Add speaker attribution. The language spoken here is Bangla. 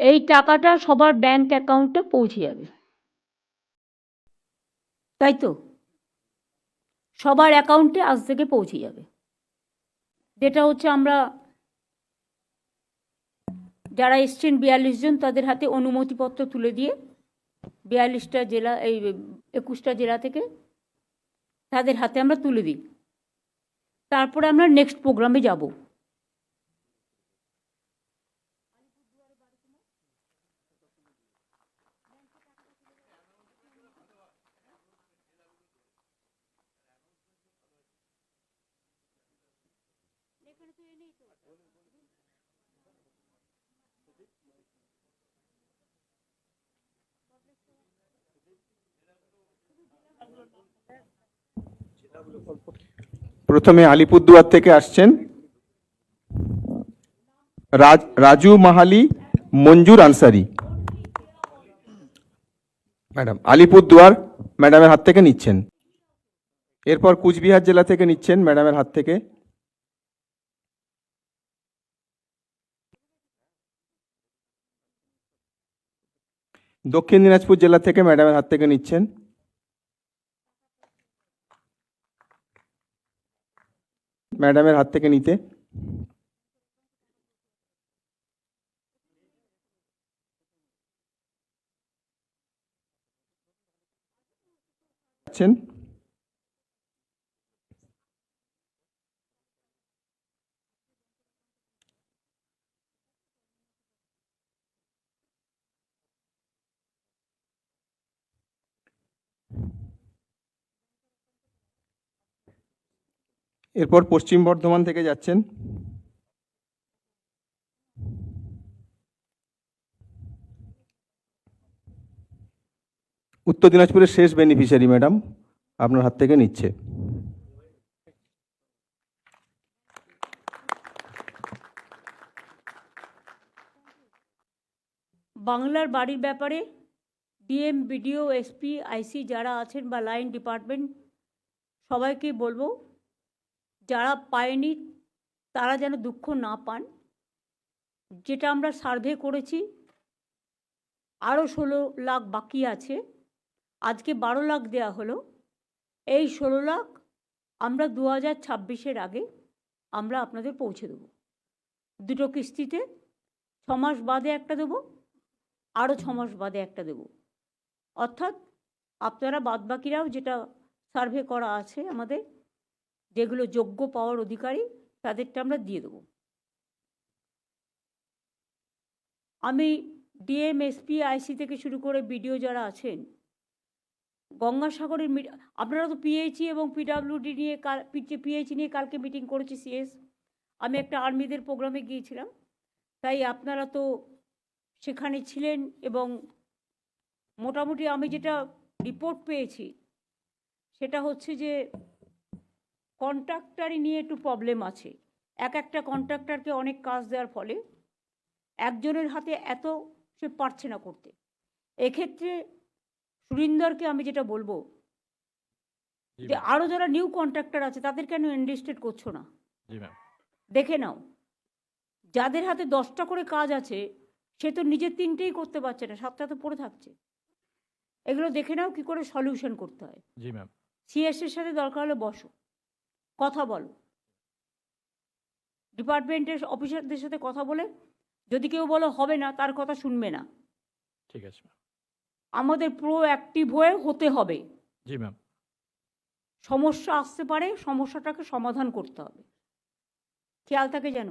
Speaker 1: এই টাকাটা সবার ব্যাংক অ্যাকাউন্টে পৌঁছে যাবে। তাই তো? সবার অ্যাকাউন্টে আজ থেকে পৌঁছে যাবে। যেটা হচ্ছে আমরা যারা এসছেন বিয়াল্লিশ জন, তাদের হাতে অনুমতিপত্র তুলে দিয়ে বিয়াল্লিশটা জেলা, এই একুশটা জেলা থেকে তাদের হাতে আমরা তুলে দিই। তারপরে আমরা নেক্সট প্রোগ্রামে যাব।
Speaker 2: প্রথমে আলিপুরদুয়ার থেকে আসছেন রাজ, রাজু মাহালি, মঞ্জুর আনসারি। ম্যাডাম, আলিপুরদুয়ার ম্যাডামের হাত থেকে নিচ্ছেন। এরপর কুচবিহার জেলা থেকে নিচ্ছেন ম্যাডামের হাত থেকে। দক্ষিণ দিনাজপুর জেলা থেকে ম্যাডামের হাত থেকে নিচ্ছেন। ম্যাডামের হাত থেকে নিতে। আছেন। এরপর পশ্চিম বর্ধমান থেকে যাচ্ছেন। উত্তর দিনাজপুরের শেষ বেনিফিশিয়ারি ম্যাডাম আপনার হাত থেকে নিচ্ছে।
Speaker 1: বাংলার বাড়ির ব্যাপারে ডিএম বিডিও এসপি, আইসি যারা আছেন বা লাইন ডিপার্টমেন্ট, সবাইকে বলব যারা পায়নি, তারা যেন দুঃখ না পান। যেটা আমরা সার্ভে করেছি আরও ষোলো লাখ বাকি আছে। আজকে বারো লাখ দেয়া হলো। এই ষোলো লাখ আমরা দু হাজার ছাব্বিশের আগে আমরা আপনাদের পৌঁছে দেবো। দুটো কিস্তিতে ছ মাস বাদে একটা দেবো আরও ছ মাস বাদে একটা দেব। অর্থাৎ আপনারা বাদবাকিরাও যেটা সার্ভে করা আছে আমাদের যেগুলো যোগ্য পাওয়ার অধিকারী, তাদেরটা আমরা দিয়ে দেবো। আমি ডিএম এসপি আইসি থেকে শুরু করে বিডিও যারা আছেন, গঙ্গাসাগরের আপনারা তো পিএইচই এবং পিডাব্লিউডি নিয়ে কাল পিএইচই নিয়ে কালকে মিটিং করেছি সিএস। আমি একটা আর্মিদের প্রোগ্রামে গিয়েছিলাম। তাই আপনারা তো সেখানে ছিলেন এবং মোটামুটি আমি যেটা রিপোর্ট পেয়েছি, সেটা হচ্ছে যে কন্ট্রাক্টারই নিয়ে একটু প্রবলেম আছে। এক একটা কন্ট্রাক্টরকে অনেক কাজ দেওয়ার ফলে একজনের হাতে এত সে পারছে না করতে। এক্ষেত্রে সুরিন্দরকে আমি যেটা বলব যে আরও যারা নিউ কন্ট্রাক্টর আছে তাদের কেন এনলিস্টেড করছ না? দেখে নাও। যাদের হাতে দশটা করে কাজ আছে সে তো নিজের তিনটেই করতে পারছে না সাতটা তো পড়ে থাকছে। এগুলো দেখে নাও কি করে সলিউশন করতে হয়।
Speaker 3: জি ম্যাম
Speaker 1: সিএস এর সাথে দরকার হলে বসো। কথা বলো। ডিপার্টমেন্টের অফিসারদের সাথে কথা বলে যদি কেউ বলো হবে না তার কথা শুনবে না।
Speaker 3: ঠিক আছে
Speaker 1: আমাদের প্রো অ্যাক্টিভ হয়ে হতে হবে।
Speaker 3: জি ম্যাম
Speaker 1: সমস্যা আসতে পারে সমস্যাটাকে সমাধান করতে হবে। খেয়াল থাকে যেন।